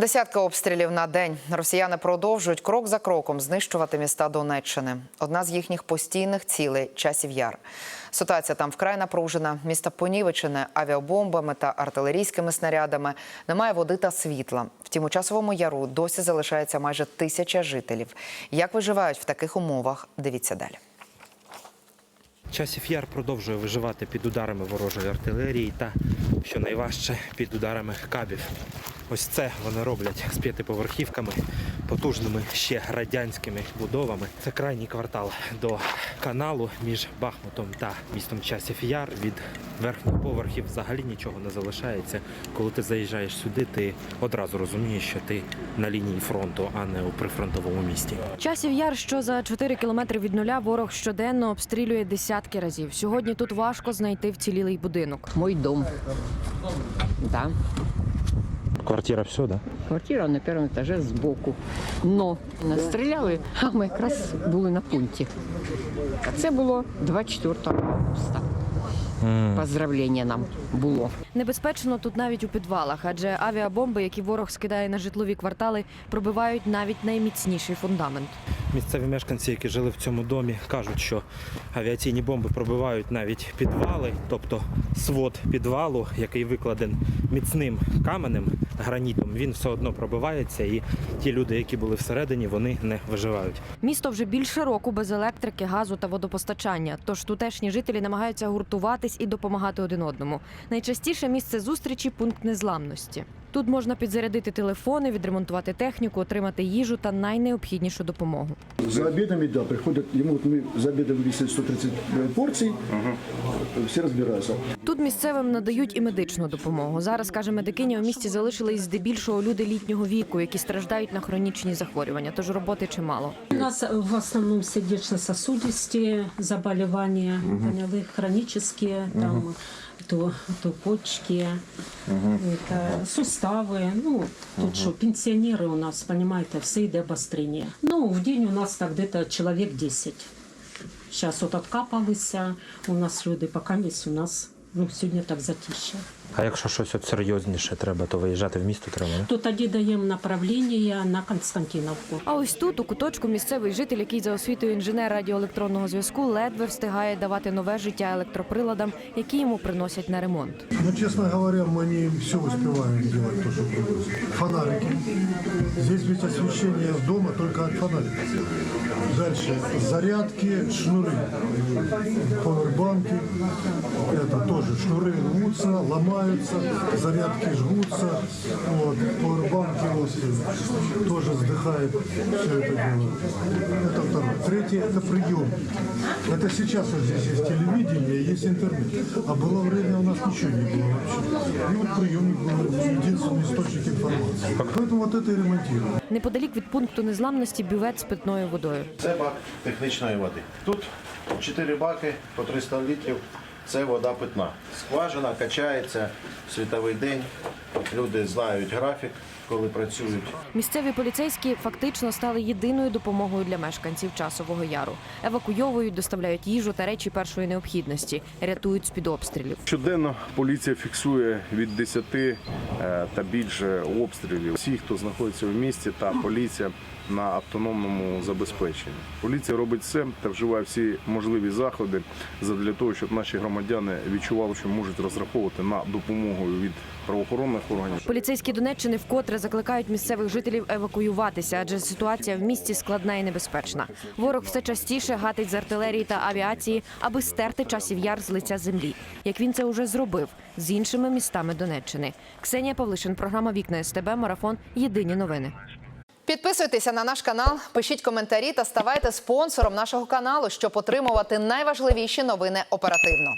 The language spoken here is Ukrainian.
Десятки обстрілів на день. Росіяни продовжують крок за кроком знищувати міста Донеччини. Одна з їхніх постійних цілей часів яр. Ситуація там вкрай напружена. Місто понівечене авіабомбами та артилерійськими снарядами. Немає води та світла. Втім, у часовому яру досі залишається майже тисяча жителів. Як виживають в таких умовах? Дивіться далі. Часів Яр продовжує виживати під ударами ворожої артилерії та, що найважче, під ударами кабів. Ось це вони роблять з п'ятиповерхівками, потужними ще радянськими будовами. Це крайній квартал до каналу між Бахмутом та містом Часів Яр. Від верхніх поверхів взагалі нічого не залишається. Коли ти заїжджаєш сюди, ти одразу розумієш, що ти на лінії фронту, а не у прифронтовому місті. Часів яр, що за 4 кілометри від нуля ворог щоденно обстрілює десятки разів. Сьогодні тут важко знайти вцілілий будинок. Мой дом. Да. Квартира все, да? Квартира на першому етажі збоку. Но нас стріляли, а ми якраз були на пункті. А це було 24 августа. Поздравлення нам було. Небезпечно тут навіть у підвалах, адже авіабомби, які ворог скидає на житлові квартали, пробивають навіть найміцніший фундамент. Місцеві мешканці, які жили в цьому домі, кажуть, що авіаційні бомби пробивають навіть підвали, тобто свод підвалу, який викладен міцним каменем, гранітом, він все одно пробивається, і ті люди, які були всередині, вони не виживають. Місто вже більше року без електрики, газу та водопостачання. Тож тутешні жителі намагаються гуртуватись і допомагати один одному. Найчастіше місце зустрічі пункт незламності. Тут можна підзарядити телефони, відремонтувати техніку, отримати їжу та найнеобхіднішу допомогу. За обедами, да, приходят, ему вот мы за обедом висит 130 порций, все разбираются. Тут місцевим надають і медичну допомогу. Зараз каже медикиня, у місті залишились здебільшого люди літнього віку, які страждають на хронічні захворювання. Тож роботи чимало. У нас в основном сердечно-сосудистые заболевания, поняли, хронические, там, то, то почки, это, суставы. Ну, тут что, пенсионеры у нас, понимаете, все йде обострение. Ну, в день у нас так где-то человек 10. Сейчас вот откапалися, у нас люди, пока есть у нас, ну, сьогодні так затище. А якщо щось от серйозніше треба, то виїжджати в місто треба. не? То тоді даємо направлення на Константиновку. А ось тут, у куточку, місцевий житель, який за освітою інженер радіоелектронного зв'язку, ледве встигає давати нове життя електроприладам, які йому приносять на ремонт. Ну, честно говоря, мы не все успеваем делать, то, что привозят. Фонарики. Здесь ведь освещение с дома только от фонарика. Дальше зарядки, шнуры. Повербанки. Это тоже шнуры рвутся, ломаются, зарядки жгутся. Вот. Повербанки вот, тоже сдыхает все это дело. Это второе. Третье это прием. Это сейчас вот здесь есть телевидение, есть интернет. А было время у нас ничего не было вообще. И вот приемник был единственный источник информации. Поэтому вот это и ремонтируем. Неподалік від пункту незламності бювет з питною водою. Це бак технічної води. Тут 4 баки по 300 літрів. Це вода питна. Скважина качається світовий день. Люди знають графік, коли працюють. Місцеві поліцейські фактично стали єдиною допомогою для мешканців часового яру. Евакуйовують, доставляють їжу та речі першої необхідності, рятують з під обстрілів. Щоденно поліція фіксує від 10 е, та більше обстрілів. Всі, хто знаходиться в місті, та поліція на автономному забезпеченні. Поліція робить все та вживає всі можливі заходи для того, щоб наші громадяни відчували, що можуть розраховувати на допомогу від правоохоронних органів. Поліцейські Донеччини вкотре закликають місцевих жителів евакуюватися, адже ситуація в місті складна і небезпечна. Ворог все частіше гатить з артилерії та авіації, аби стерти часів яр з лиця землі, як він це уже зробив з іншими містами Донеччини. Ксенія Павлишин, програма Вікна СТБ, марафон. Єдині новини. Підписуйтеся на наш канал, пишіть коментарі та ставайте спонсором нашого каналу, щоб отримувати найважливіші новини оперативно.